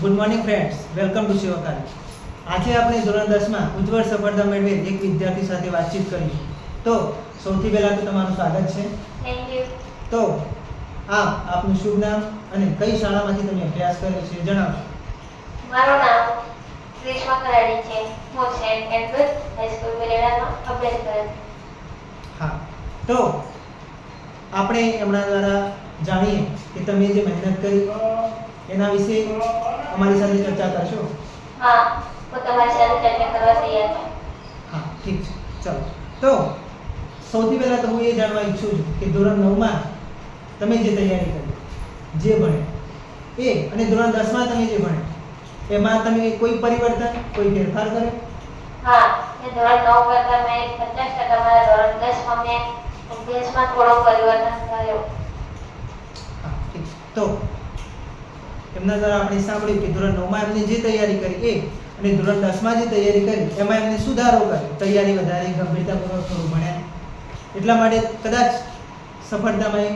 Good morning friends welcome to Shivkari આજે આપણે ધોરણ દસમાં ઉજ્જવળ સફળતા મેળવેલ એક વિદ્યાર્થી સાથે વાતચીત કરીશું. તો સૌથી પહેલાં તો તમારું સ્વાગત છે. તો આપ આપનું શુભ નામ અને કઈ શાળામાંથી તમે અભ્યાસ કર્યો છે જણાવશો. મારું નામ ગ્રીષ્મા કરાડી છે. હું સેન્ટ એન્ડ્રુસ હાઈસ્કૂલ વેલેડામાં અભ્યાસ કરું હા. તો આપણે એમના દ્વારા જાણીએ કે તમે જે મહેનત કરી એના વિશે અમારી સાથે ચર્ચા કરશો? હા હું તમારી સાથે ચર્ચા કરવા તૈયાર છું. હા ઠીક છે. ચલો. તો સૌથી પહેલાં તો હું એ જાણવા ઈચ્છું છું કે ધોરણ નવમાં તમે જે તૈયારી કરી જે ભણ્યા એ અને ધોરણ દસમાં તમે જે ભણ્યા એમાં તમે કોઈ પરિવર્તન કોઈ ફેરફાર કર્યો? હા મેં ધોરણ નવ કરતાં મેં પચાસ ટકા મારા ધોરણ દસમાં મેં અભ્યાસમાં થોડો પરિવર્તન કર્યો. હા ઠીક તો એમના દ્વારા આપણે સાંભળ્યું કે ધોરણ નવમાં એમને જે તૈયારી કરી એ અને ધોરણ દસમાં જે તૈયારી કરી એમાં એમને સુધારો કર્યો. તૈયારી વધારી ગંભીરતાપૂર્વક થોડું ભણ્યા. એટલા માટે કદાચ સફળતામાં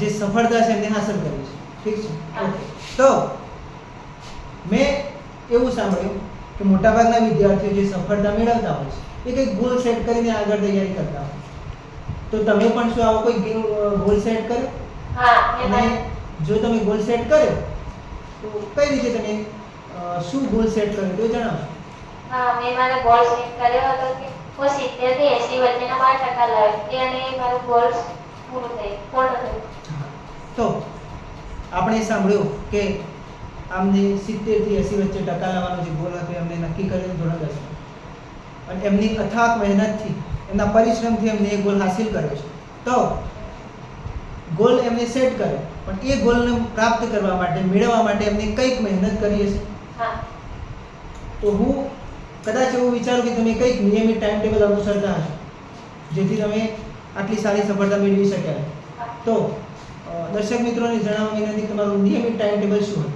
જે સફળતા છે એમને હાંસલ કરી છે. ઠીક છે? તો મેં એવું સાંભળ્યું કે મોટાભાગના વિદ્યાર્થીઓ જે સફળતા મેળવતા હોય છે એ કંઈક ગોલ સેટ કરીને આગળ તૈયારી કરતા હોય તો તમે પણ શું આવો કોઈ ગોલ સેટ કર્યો? હા જો તમે ગોલ સેટ કર્યો તો કઈ રીતે તમે શું ગોલ સેટ કર્યો તો જણાવો હા મેં મારો ગોલ સેટ કર્યો હતો કે હું સિત્તેરથી એસી વચ્ચેના બાર ટકા લાવી અને મારું ગોલ પૂરું થયું પૂર્ણ થયું તો આપણે સાંભળ્યું કે આમને સિત્તેરથી એસી વચ્ચે ટકા લાવવાનો જે ગોલ હતો એમને નક્કી કર્યો ધોરણ દસમાં. અને એમની અથાક મહેનતથી એમના પરિશ્રમથી એમને એ ગોલ હાસિલ કર્યો છે. તો ગોલ એમને સેટ કર્યો. પણ એ ગોલને પ્રાપ્ત કરવા માટે મેળવવા માટે એમને કંઈક મહેનત કરી હશે. હા. તો હું કદાચ એવું વિચારું કે તમે કંઈક નિયમિત ટાઈમ ટેબલ અનુસરતા હશો જેથી તમે આટલી સારી સફળતા મેળવી શક્યા. તો દર્શક મિત્રોને જણાવવા વિનંતી તમારું નિયમિત ટાઈમ ટેબલ શું હોય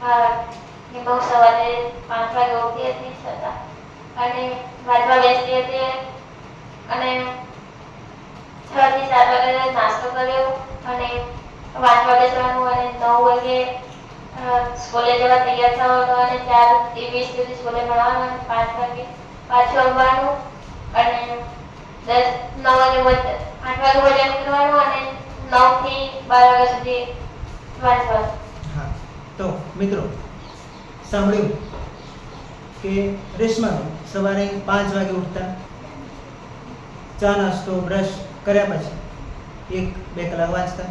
હા બહુ સવારે પાંચ વાગે ઉઠી હતી છતાં અને વાંચવા બેસતી હતી અને છ થી સાત વાગે નાસ્તો કર્યો. વાંચવા બેસવાનું અને નવ વાગે સ્કૂલે જવા તૈયાર થવાનું અને ચાર વીસ સુધી સ્કૂલે ભણવાનું અને પાંચ વાગે પાછું આવવાનું અને દસ, નવ વાગે આઠ વાગે ભોજન કરવાનું અને નવથી બાર વાગ્યા સુધી વાંચવાનું. હા. તો, મિત્રો, સાંભળ્યું કે રેશમા સવારે પાંચ વાગે ઉઠતા, ચા નાસ્તો, બ્રશ કર્યા પછી એક, બે કલાક વાંચતા.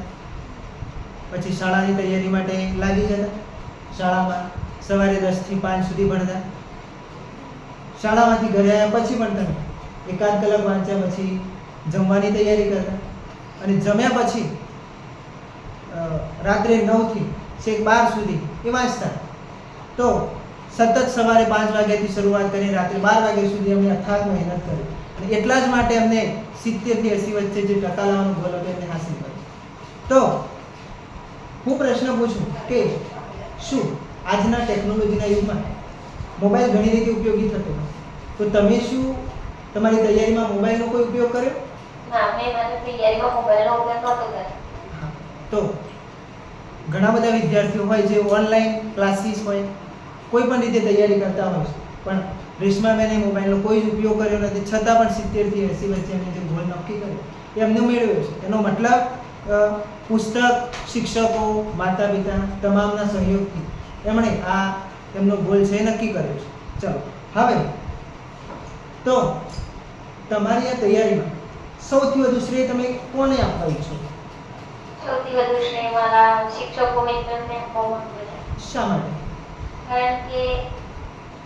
પછી શાળાની તૈયારી માટે લાગી જતા. શાળામાં સવારે દસથી પાંચ સુધી ભણતા. શાળામાંથી ઘરે આવ્યા પછી પણ તમે એકાદ કલાક વાંચ્યા પછી જમવાની તૈયારી કરતા. અને જમ્યા પછી રાત્રે નવથી છેક બાર સુધી એ વાંચતા. તો સતત સવારે પાંચ વાગ્યાથી શરૂઆત કરી, રાત્રે બાર વાગ્યા સુધી અમને અથાગ મહેનત કરી. અને એટલા જ માટે અમને સિત્તેરથી એંસી વચ્ચે જે ટકા લાવવાનો ગોલ હતો એમને હાંસલ કર્યો. તો હું પ્રશ્ન પૂછું કે શું આજના ટેકનોલોજીના યુગમાં મોબાઈલ ઘણી રીતે ઉપયોગી થતો તો તમે શું તમારી તૈયારીમાં મોબાઈલનો કોઈ ઉપયોગ કર્યો? ના મેં મારી તૈયારીમાં મોબાઈલનો ઉપયોગ નહોતો કર્યો. તો ઘણા બધા વિદ્યાર્થીઓ હોય જે ઓનલાઈન ક્લાસીસ હોય કોઈ પણ રીતે તૈયારી કરતા હોય છે પણ રેશમાબેને મોબાઈલનો કોઈ જ ઉપયોગ કર્યો નથી. છતાં પણ સિત્તેરથી એંસી વચ્ચે એમને જે ગોલ નક્કી કર્યો એ એમને મેળવ્યો છે. એનો મતલબ પુસ્તક શિક્ષકો માતા પિતા તમામના સહયોગથી એમણે આ એમનો ગોલ છે નક્કી કર્યો છે. ચલો હવે તો તમારી આ તૈયારીમાં સૌથી વધુ શ્રેય તમે કોને આપવા ઈચ્છો? સૌથી વધુ શ્રેય મારા શિક્ષકો મિત્રને બહુ શા માટે? કારણ કે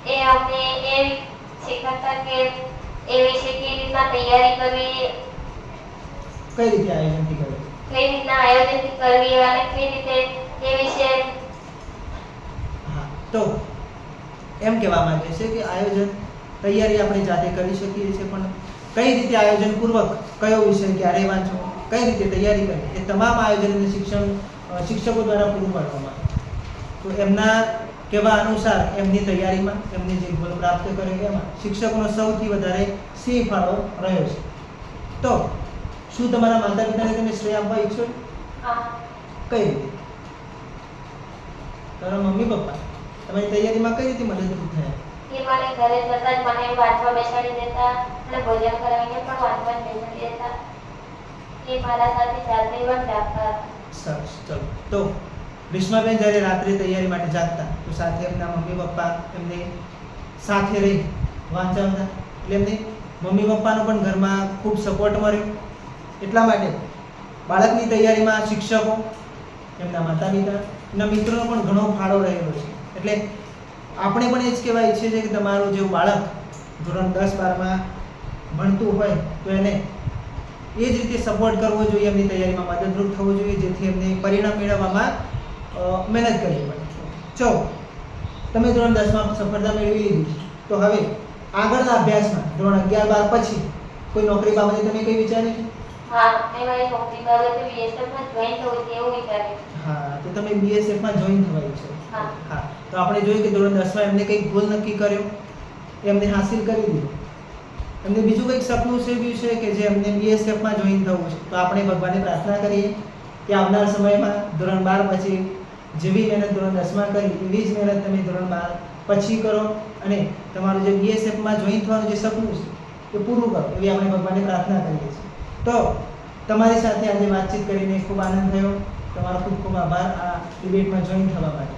એ અમને એ શીખવતા કે એ વિશે કેવી રીતના તૈયારી કરવી કઈ રીતે છે કઈ રીતના આયોજન કરવી અને કઈ રીતે, એ વિશે? તો એમ કહેવા માંગે છે કે આયોજન તૈયારી આપણે જાતે કરી શકીએ છીએ, પણ કઈ રીતે આયોજનપૂર્વક, કયો વિષય, ક્યારે વાંચવો, કઈ રીતે તૈયારી કરવી, એ તમામ આયોજન અને શિક્ષણ શિક્ષકો દ્વારા પૂરું પાડવામાં આવે. તો એમના કહેવા અનુસાર એમની તૈયારીમાં, એમને જે ગોલ પ્રાપ્ત કર્યો એમાં શિક્ષકોનો સૌથી વધારે સિંહ ફાળો રહ્યો છે. તો શું તમારા માતા પિતાને તમે શ્રેય આપવા ઈચ્છો? હા. કઈ રીતે? તમારા મમ્મી પપ્પા? તમારી તૈયારીમાં કઈ રીતે મદદરૂપ થયા? એ મને ઘરે જતા જ મને વાંચવા બેસાડી દેતા અને ભોજન કરાવીને પણ વાંચવા બેસાડી દેતા. એ મારા સાથે જાતે પણ હતા. સરસ ચલો. તો ગ્રીષ્માબેન જ્યારે રાત્રે તૈયારી માટે જાગતા તો સાથે એમના મમ્મી પપ્પા એમને સાથે રહી વાંચાવતા એટલે એમને મમ્મી પપ્પાનો પણ ઘરમાં ખૂબ સપોર્ટ મળ્યો. એટલા માટે. બાળકની તૈયારીમાં શિક્ષકો, એમના માતા પિતા, એમના મિત્રોનો પણ ઘણો ફાળો રહેલો છે. એટલે આપણે પણ એ જ કહેવા ઈચ્છીએ છીએ કે તમારું જેવું બાળક ધોરણ દસ બારમાં ભણતું હોય તો એને એ જ રીતે સપોર્ટ કરવો જોઈએ, એમની તૈયારીમાં મદદરૂપ થવું જોઈએ, જેથી એમને પરિણામ મેળવવામાં મહેનત કરવી પડે. ચો તમે ધોરણ દસમાં સફળતા મેળવી લીધી, તો હવે આગળના અભ્યાસમાં, ધોરણ અગિયાર બાર પછી કોઈ નોકરી બાબતે તમે કંઈ વિચાર્યું હા મેં બીએસએફમાં જોઈન થવું છે એવું વિચાર્યું હા તો તમે બીએસએફમાં જોઈન થવાયું છે. હા. હા તો આપણે જોયું કે ધોરણ દસમાં એમને કંઈક ગોલ નક્કી કર્યો. એમને હાસિલ કરી દીધો. એમને બીજું કંઈક સપનું સેવ્યું છે કે જે એમને બીએસએફમાં જોઈન થવું છે. તો આપણે ભગવાનને પ્રાર્થના કરીએ કે આવનાર સમયમાં ધોરણ બાર પછી જેવી મહેનત ધોરણ દસમાં કરી એવી જ મહેનત તમે ધોરણ બાર પછી કરો અને તમારું જે બીએસએફમાં જોઈન થવાનું જે સપનું છે એ પૂરું કરો. એવી આપણે ભગવાનને પ્રાર્થના કરીએ છીએ. તો તમારી સાથે આજે વાતચીત કરીને ખૂબ આનંદ થયો. તમારો ખૂબ ખૂબ આભાર આ ડિબેટમાં જોઈન થવા માટે.